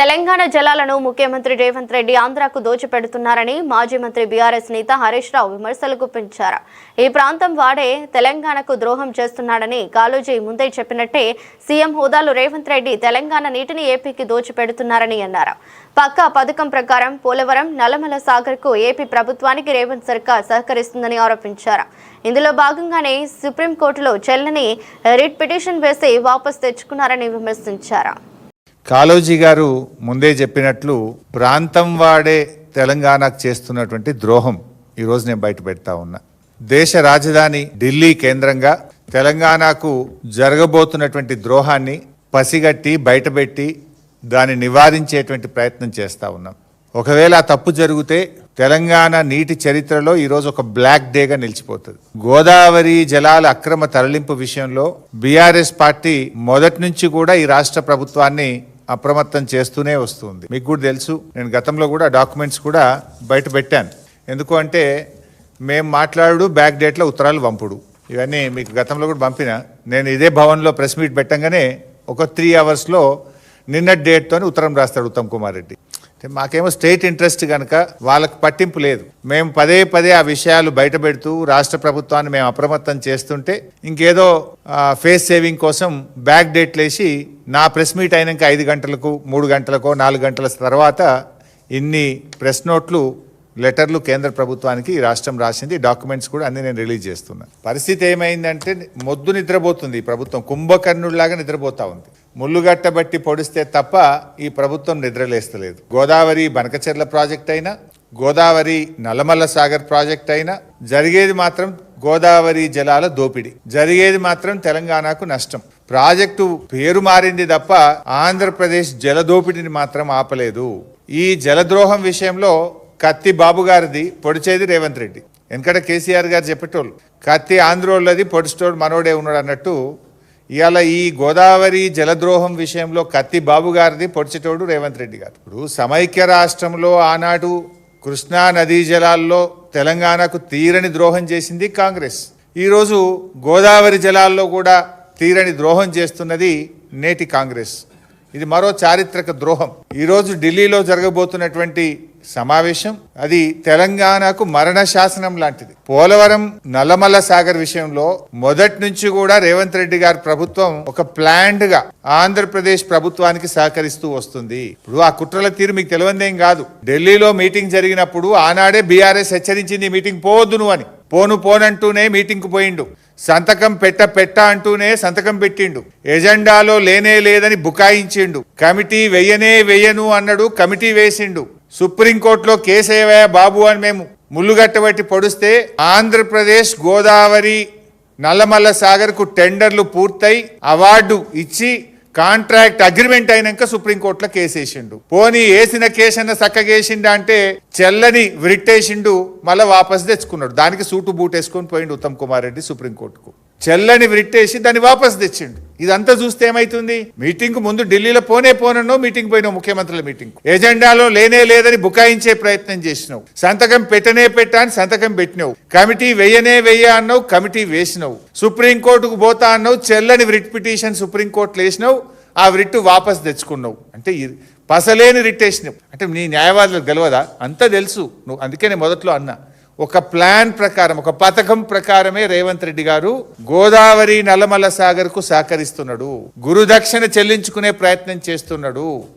తెలంగాణ జలాలను ముఖ్యమంత్రి రేవంత్ రెడ్డి ఆంధ్రాకు దోచిపెడుతున్నారని మాజీ మంత్రి బీఆర్ఎస్ నేత హరీష్ రావు విమర్శలు గుప్పించారు ఈ ప్రాంతం వాడే తెలంగాణకు ద్రోహం చేస్తున్నాడని కాళోజీ ముందే చెప్పినట్టే సీఎం హోదాలో రేవంత్ రెడ్డి తెలంగాణ నీటిని ఏపీకి దోచిపెడుతున్నారని అన్నారు. పక్కా పథకం ప్రకారం పోలవరం నల్లమల సాగర్కు ఏపీ ప్రభుత్వానికి రేవంత్ సర్కార్ సహకరిస్తుందని ఆరోపించారు. ఇందులో భాగంగానే సుప్రీంకోర్టులో చెల్లని రిట్ పిటిషన్ వేసి వాపస్ తెచ్చుకున్నారని విమర్శించారు. కాళోజీ గారు ముందే చెప్పినట్లు ప్రాంతం వాడే తెలంగాణకు చేస్తున్నటువంటి ద్రోహం ఈరోజు నేను బయట పెడతా ఉన్నా. దేశ రాజధాని ఢిల్లీ కేంద్రంగా తెలంగాణకు జరగబోతున్నటువంటి ద్రోహాన్ని పసిగట్టి బయటపెట్టి దాన్ని నివారించేటువంటి ప్రయత్నం చేస్తూ ఉన్నాం. ఒకవేళ ఆ తప్పు జరిగితే తెలంగాణ నీటి చరిత్రలో ఈరోజు ఒక బ్లాక్ డేగా నిలిచిపోతుంది. గోదావరి జలాల అక్రమ తరలింపు విషయంలో బీఆర్ఎస్ పార్టీ మొదటి నుంచి కూడా ఈ రాష్ట్ర ప్రభుత్వాన్ని అప్రమత్తం చేస్తూనే వస్తుంది. మీకు కూడా తెలుసు నేను గతంలో కూడా డాక్యుమెంట్స్ కూడా బయట పెట్టాను. ఎందుకు అంటే మేము మాట్లాడు బ్యాక్ డేట్లో ఉత్తరాలు పంపుడు. ఇవన్నీ మీకు గతంలో కూడా పంపిన. నేను ఇదే భవన్లో ప్రెస్ మీట్ పెట్టంగానే ఒక త్రీ అవర్స్లో నిన్న డేట్తో ఉత్తరం రాస్తాడు ఉత్తమ్ కుమార్ రెడ్డి. మాకేమో స్టేట్ ఇంట్రెస్ట్ కనుక వాళ్ళకి పట్టింపు లేదు. మేము పదే పదే ఆ విషయాలు బయట పెడుతూ రాష్ట్ర ప్రభుత్వాన్ని మేము అప్రమత్తం చేస్తుంటే ఇంకేదో ఫేస్ సేవింగ్ కోసం బ్యాక్ డేట్ వేసి నా ప్రెస్ మీట్ అయినాక ఐదు గంటలకు మూడు గంటలకో నాలుగు గంటల తర్వాత ఇన్ని ప్రెస్ నోట్లు లెటర్లు కేంద్ర ప్రభుత్వానికి ఈ రాష్ట్రం రాసింది డాక్యుమెంట్స్ కూడా అన్ని నేను రిలీజ్ చేస్తున్నాను పరిస్థితి ఏమైందంటే మొద్దు నిద్రపోతుంది ఈ ప్రభుత్వం. కుంభకర్ణుడిలాగా నిద్రపోతా ఉంది. ముళ్ళుగట్టబట్టి పొడిస్తే తప్ప ఈ ప్రభుత్వం నిద్రలేస్తలేదు. గోదావరి బనకచెర్ల ప్రాజెక్ట్ అయినా గోదావరి నల్లమల్ల సాగర్ ప్రాజెక్ట్ అయినా జరిగేది మాత్రం గోదావరి జలాల దోపిడీ. జరిగేది మాత్రం తెలంగాణకు నష్టం. ప్రాజెక్టు పేరు మారింది తప్ప ఆంధ్రప్రదేశ్ జల దోపిడీని మాత్రం ఆపలేదు. ఈ జలద్రోహం విషయంలో కత్తి బాబు గారిది పొడిచేది రేవంత్ రెడ్డి. ఎందుకంటే కేసీఆర్ గారు చెప్పేటోళ్ళు. కత్తి ఆంధ్రోళ్ళది పొడిచేటోడు మనోడే ఉన్నాడు అన్నట్టు ఇవాళ ఈ గోదావరి జలద్రోహం విషయంలో కత్తి బాబు గారిది పొడిచేటోడు రేవంత్ రెడ్డి గారు. ఇప్పుడు సమైక్య రాష్ట్రంలో ఆనాడు కృష్ణా నదీ జలాల్లో తెలంగాణకు తీరని ద్రోహం చేసింది కాంగ్రెస్. ఈరోజు గోదావరి జలాల్లో కూడా తీరని ద్రోహం చేస్తున్నది నేటి కాంగ్రెస్. ఇది మరో చారిత్రక ద్రోహం. ఈరోజు ఢిల్లీలో జరగబోతున్నటువంటి సమావేశం అది తెలంగాణకు మరణ శాసనం లాంటిది. పోలవరం నల్లమల్ల సాగర్ విషయంలో మొదటి నుంచి కూడా రేవంత్ రెడ్డి గారి ప్రభుత్వం ఒక ప్లాండ్గా ఆంధ్రప్రదేశ్ ప్రభుత్వానికి సహకరిస్తూ వస్తుంది. ఇప్పుడు ఆ కుట్రల తీరు మీకు తెలియందేం కాదు. ఢిల్లీలో మీటింగ్ జరిగినప్పుడు ఆనాడే బీఆర్ఎస్ హెచ్చరించింది మీటింగ్ పోవద్దు నువ్వు అని. పోను పోనంటూనే మీటింగ్కు పోయిండు. సంతకం పెట్ట పెట్ట అంటూనే సంతకం పెట్టిండు. ఎజెండాలో లేనే లేదని బుకాయించిండు. కమిటీ వెయ్యనే వెయ్యను అన్నాడు కమిటీ వేసిండు. సుప్రీంకోర్టులో కేసేవయ్య బాబు అని మేము ముళ్ళుగట్టబట్టి పొడిస్తే ఆంధ్రప్రదేశ్ గోదావరి నల్లమల్ల సాగర్కు టెండర్లు పూర్తయి అవార్డు ఇచ్చి కాంట్రాక్ట్ అగ్రిమెంట్ అయినాక సుప్రీంకోర్టులో కేసేసిండు. పోనీ వేసిన కేసన్న చక్కగేసిండు అంటే చెల్లని విరిట్టేసిండు మళ్ళీ వాపస్ తెచ్చుకున్నాడు. దానికి సూటు బూట్ వేసుకొని పోయిండు ఉత్తమ్ కుమార్ రెడ్డి సుప్రీంకోర్టుకు. చెల్లని విరిట్టేసి దాన్ని వాపస్ తెచ్చిండు. ఇదంతా చూస్తే ఏమైతుంది? మీటింగ్ ముందు ఢిల్లీలో పోనే పోనో మీటింగ్ పోయినావు ముఖ్యమంత్రుల మీటింగ్ ఎజెండాలో లేనే లేదని బుకాయించే ప్రయత్నం చేసినావు. సంతకం పెట్టనే పెట్టా అని సంతకం పెట్టినావు. కమిటీ వెయ్యనే వెయ్య అన్నావు కమిటీ వేసినావు. సుప్రీంకోర్టుకు పోతా అన్నావు చెల్లని రిట్ పిటిషన్ సుప్రీంకోర్టులో వేసినావు ఆ రిట్ వాపస్ తెచ్చుకున్నావు. అంటే ఇది పసలేని రిట్ వేసినావు. అంటే నీ న్యాయవాదులకు గెలవదా? అంతా తెలుసు. నువ్వు అందుకే నేను మొదట్లో అన్నా. ఒక ప్లాన్ ప్రకారం ఒక పథకం ప్రకారమే రేవంత్ రెడ్డి గారు గోదావరి నల్లమల సాగర్కు సహకరిస్తున్నాడు. గురుదక్షిణ చెల్లించుకునే ప్రయత్నం చేస్తున్నాడు.